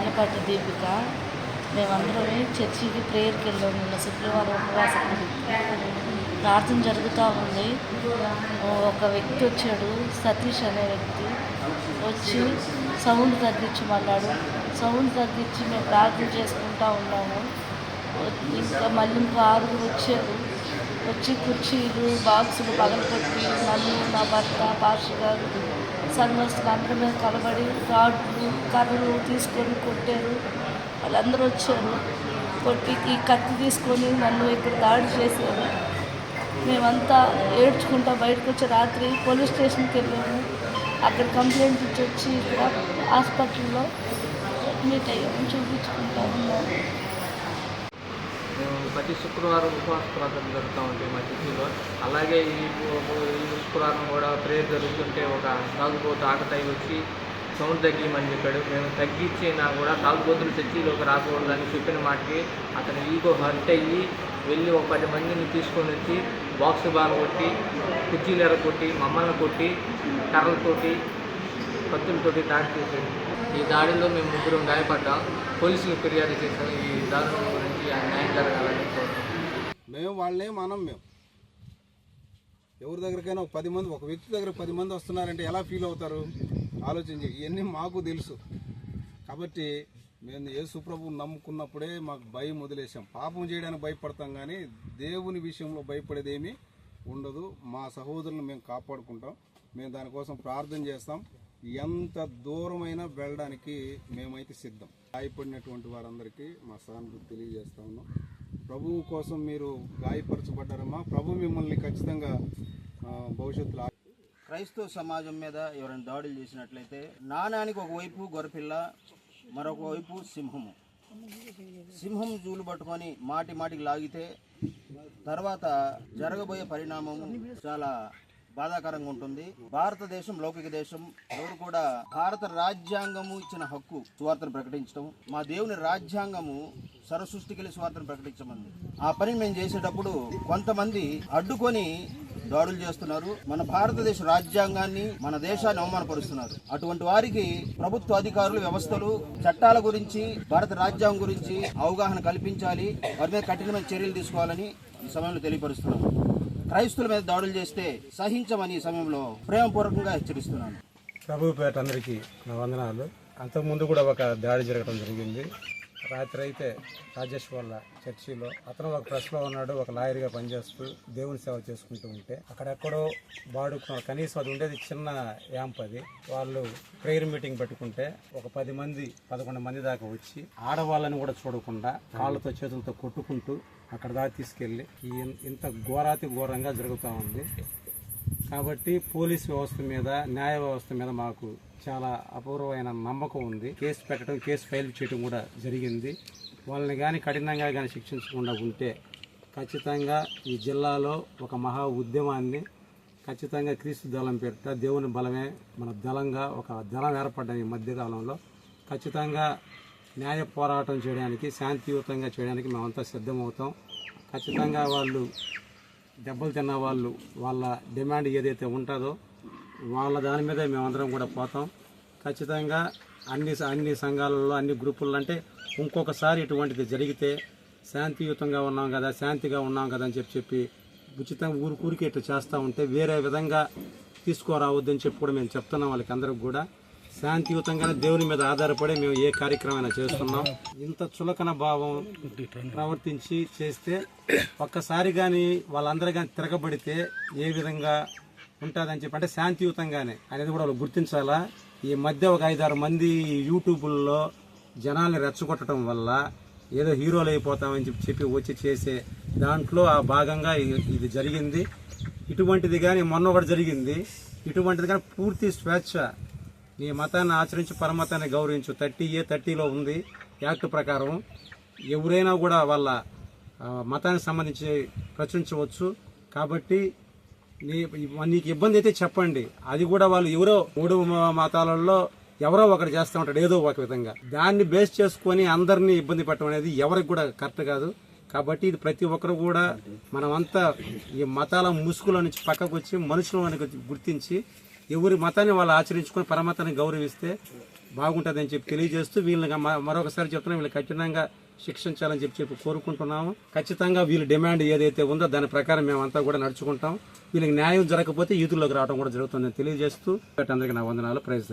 గాలిపట్టు దీపిక. మేమందరం చర్చికి ప్రేయర్కి వెళ్ళాం. నిన్న శుక్రవారం ఉపవాసం ప్రార్థన జరుగుతూ ఉంది. ఒక వ్యక్తి వచ్చాడు. సతీష్ అనే వ్యక్తి వచ్చి సౌండ్ తగ్గించమన్నాడు సౌండ్ తగ్గించి మేము ప్రార్థన చేసుకుంటా ఉన్నాము. ఇంకా మళ్ళీ ఇంకో ఆరుగురు వచ్చారు. వచ్చి కుర్చీలు బాక్సులు పగలగొట్టి నన్ను నా భర్త పాష గారు సంఘస్తులు అందరి మీద కలబడి రాడ్లు కర్రలు తీసుకొని కొట్టారు. వాళ్ళందరూ వచ్చారు. కొట్టి ఈ కత్తి తీసుకొని నన్ను ఇక్కడ దాడి చేశారు. మేమంతా ఏడ్చుకుంటా బయటకు వచ్చి రాత్రి పోలీస్ స్టేషన్కి వెళ్ళాము. అక్కడ కంప్లైంట్ ఇచ్చి వచ్చి ఇక్కడ హాస్పిటల్లో అడ్మిట్ అయ్యాము చూపించుకుంటా ఉన్నాము. ప్రతి శుక్రవారం ఉపవాస ప్రార్థన జరుగుతూ ఉంటాయి మా చర్చిలో అలాగే ఈ శుక్రవారం కూడా ప్రేయర్ జరుగుతుంటే ఒక తాగుబోతు ఆకతాయి వచ్చి సౌండ్ తగ్గిమని చెప్పాడు. మేము తగ్గించినా కూడా తాగుబోతులు చర్చిలోకి రాకూడదని చెప్పిన మాటకి అతను ఈగో హర్ట్ అయ్యి వెళ్ళి ఒక పది మందిని తీసుకొని వచ్చి బాక్స్ బాల్ కొట్టి కుర్చీలు ఎరగొట్టి మమ్మల్ని కొట్టి కర్రలతోటి కత్తులతోటి దాడి చేశాడు ఈ దాడిలో మేము ముగ్గురం గాయపడ్డాం. పోలీసులు ఫిర్యాదు చేశాం ఈ దారుణం గురించి ఆ న్యాయం జరగాలని మేము వాళ్ళే మనం మేము. ఎవరి దగ్గరికైనా ఒక పది మంది ఒక వ్యక్తి దగ్గర పది మంది వస్తున్నారంటే ఎలా ఫీల్ అవుతారు? ఆలోచించి ఇవన్నీ మాకు తెలుసు. కాబట్టి మేము ఏ ప్రభువు నమ్ముకున్నప్పుడే మాకు భయం వదిలేసాం పాపం చేయడానికి భయపడతాం కానీ దేవుని విషయంలో భయపడేదేమీ ఉండదు. మా సహోదరులను మేము కాపాడుకుంటాం. మేము దానికోసం ప్రార్థన చేస్తాం. ఎంత దూరమైనా వెళ్ళడానికి మేమైతే సిద్ధం. గాయపడినటువంటి వారందరికీ మా సానుభూతి తెలియజేస్తా ఉన్నాం. ప్రభువు కోసం మీరు గాయపరచబడ్డారమ్మా. ప్రభు మిమ్మల్ని ఖచ్చితంగా భవిష్యత్తులో క్రైస్తవ సమాజం మీద ఎవరైనా దాడులు చేసినట్లయితే నాణానికి ఒకవైపు గొరపిల్ల మరొక వైపు సింహము. సింహం జూలు పట్టుకొని మాటి మాటికి లాగితే తర్వాత జరగబోయే పరిణామం చాలా బాధాకరంగా ఉంటుంది. భారతదేశం లౌకిక దేశం ఎవరు కూడా భారత రాజ్యాంగము ఇచ్చిన హక్కు సువార్తను ప్రకటించడం మా దేవుని రాజ్యాంగము సరసృష్టికెళ్ళి స్వార్థను ప్రకటించమంది. ఆ పని మేము చేసేటప్పుడు కొంతమంది అడ్డుకొని దాడులు చేస్తున్నారు. మన భారతదేశ రాజ్యాంగాన్ని మన దేశాన్ని అవమానపరుస్తున్నారు. అటువంటి వారికి ప్రభుత్వ అధికారులు వ్యవస్థలు చట్టాల గురించి భారత రాజ్యాంగం గురించి అవగాహన కల్పించాలి. వారి మీద కఠినమైన చర్యలు తీసుకోవాలని ఈ సమయంలో తెలియపరుస్తున్నాను క్రైస్తుల మీద దాడులు చేస్తే సహించమని ఈ సమయంలో ప్రేమపూర్వకంగా హెచ్చరిస్తున్నాను. ప్రభుపేట అందరికీ నా వందనాలు. అంతకుముందు కూడా ఒక దాడి జరగడం జరిగింది. రాత్రి అయితే రాజేష్ వాళ్ళ చర్చిలో అతను ఒక ప్రెస్లో ఉన్నాడు ఒక లాయర్గా పనిచేస్తూ దేవుని సేవ చేసుకుంటూ ఉంటే అక్కడెక్కడో వాడుకున్నారు కనీసం అది ఉండేది చిన్న యాంప్ అది. వాళ్ళు ప్రేయర్ మీటింగ్ పెట్టుకుంటే ఒక పది మంది పదకొండు మంది దాకా వచ్చి ఆడవాళ్ళని కూడా చూడకుండా కాళ్ళతో చేతులతో కొట్టుకుంటూ అక్కడ దాకా తీసుకెళ్ళి ఇంత ఘోరాతి ఘోరంగా జరుగుతూ ఉంది. కాబట్టి పోలీస్ వ్యవస్థ మీద న్యాయ వ్యవస్థ మీద మాకు చాలా అపూర్వమైన నమ్మకం ఉంది. కేసు పెట్టడం కేసు ఫైల్ చేయడం కూడా జరిగింది. వాళ్ళని కానీ కఠినంగా కానీ శిక్షించకుండా ఉంటే ఖచ్చితంగా ఈ జిల్లాలో ఒక మహా ఉద్యమాన్ని ఖచ్చితంగా క్రీస్తు దళం పెట్ట దేవుని బలమే మన దళంగా ఒక దళం ఏర్పడ్డ ఈ మధ్యకాలంలో ఖచ్చితంగా న్యాయ పోరాటం చేయడానికి శాంతియుతంగా చేయడానికి మేమంతా సిద్ధమవుతాం. ఖచ్చితంగా వాళ్ళు దెబ్బలు తిన్న వాళ్ళు వాళ్ళ డిమాండ్ ఏదైతే ఉంటుందో వాళ్ళ దాని మీద మేమందరం కూడా పోతాం. ఖచ్చితంగా అన్ని అన్ని సంఘాలలో అన్ని గ్రూపుల్లో అంటే ఇంకొకసారి ఇటువంటిది జరిగితే శాంతియుతంగా ఉన్నాం కదా శాంతిగా ఉన్నాం కదా అని చెప్పి చెప్పి ఉచితంగా ఊరికూరికి ఇట్లా చేస్తూ ఉంటే వేరే విధంగా తీసుకోరావద్దని చెప్పి కూడా మేము చెప్తున్నాం వాళ్ళకి అందరికి కూడా. శాంతియుతంగానే దేవుని మీద ఆధారపడి మేము ఏ కార్యక్రమం చేస్తున్నాం. ఇంత చులకన భావం ప్రవర్తించి చేస్తే ఒక్కసారి కానీ వాళ్ళందరూ కానీ తిరగబడితే ఏ విధంగా ఉంటుందని చెప్పి అంటే శాంతియుతంగానే అనేది కూడా వాళ్ళు గుర్తించాలా? ఈ మధ్య ఒక ఐదారు మంది యూట్యూబుల్లో జనాల్ని రెచ్చగొట్టడం వల్ల ఏదో హీరోలు అయిపోతామని చెప్పి చెప్పి వచ్చి చేసే దాంట్లో ఆ భాగంగా ఇది జరిగింది. ఇటువంటిది కానీ మొన్న ఒకటి జరిగింది. ఇటువంటిది కానీ పూర్తి స్వేచ్ఛ నీ మతాన్ని ఆచరించి పరమతాన్ని గౌరవించు. థర్టీ ఏ థర్టీలో ఉంది. యాక్ట్ ప్రకారం ఎవరైనా కూడా వాళ్ళ మతానికి సంబంధించి ప్రచురించవచ్చు. కాబట్టి నీ నీకు ఇబ్బంది అయితే చెప్పండి. అది కూడా వాళ్ళు ఎవరో మూడు మతాలలో ఎవరో ఒకటి చేస్తూ ఉంటాడు ఏదో ఒక విధంగా. దాన్ని బేస్ చేసుకొని అందరినీ ఇబ్బంది పెట్టడం అనేది ఎవరికి కూడా కరెక్ట్ కాదు. కాబట్టి ఇది ప్రతి ఒక్కరు కూడా మనమంతా ఈ మతాల ముసుగుల నుంచి పక్కకు వచ్చి మనుషులు గుర్తించి ఎవరి మతాన్ని వాళ్ళు ఆచరించుకొని పరమతాన్ని గౌరవిస్తే బాగుంటుందని చెప్పి తెలియజేస్తూ వీళ్ళని మరొకసారి చెప్తున్నా వీళ్ళు కఠినంగా శిక్షించాలని చెప్పి చెప్పి కోరుకుంటున్నాము. ఖచ్చితంగా వీళ్ళ డిమాండ్ ఏదైతే ఉందో దాని ప్రకారం మేమంతా కూడా నడుచుకుంటాం. వీళ్ళకి న్యాయం జరగకపోతే ఈదుల్లోకి రావడం కూడా జరుగుతుందని తెలియజేస్తూ అందరికీ నా వందనాలు. ప్రైజ్